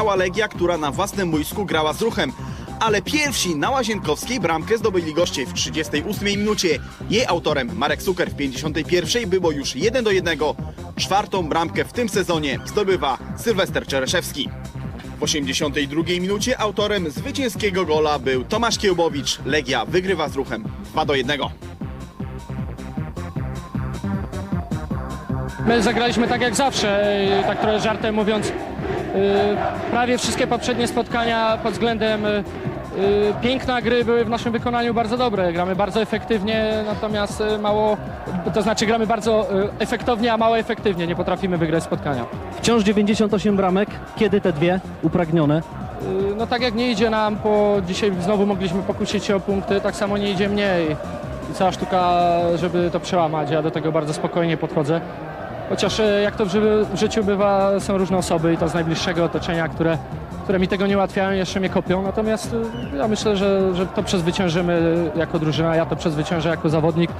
Legia, która na własnym boisku grała z ruchem. Ale pierwsi na Łazienkowskiej bramkę zdobyli goście w 38 minucie. Jej autorem Marek Suker w 51 było już 1 do 1. Czwartą bramkę w tym sezonie zdobywa Sylwester Czereszewski. W 82 minucie autorem zwycięskiego gola był Tomasz Kiełbowicz. Legia wygrywa z ruchem 2 do 1. My zagraliśmy tak jak zawsze, tak trochę żartem mówiąc. Yy, Prawie wszystkie poprzednie spotkania pod względem yy, piękna gry były w naszym wykonaniu bardzo dobre. Gramy bardzo efektywnie, natomiast mało, to znaczy gramy bardzo efektownie, a mało efektywnie. Nie potrafimy wygrać spotkania. Wciąż 98 bramek. Kiedy te dwie upragnione? No tak jak nie idzie nam, po dzisiaj znowu mogliśmy pokusić się o punkty, tak samo nie idzie mniej. I cała sztuka, żeby to przełamać. Ja do tego bardzo spokojnie podchodzę. Chociaż e, jak to w, ży- w życiu bywa, są różne osoby i to z najbliższego otoczenia, które, które mi tego nie ułatwiają, jeszcze mnie kopią. Natomiast e, ja myślę, że, że to przezwyciężymy jako drużyna, ja to przezwyciężę jako zawodnik.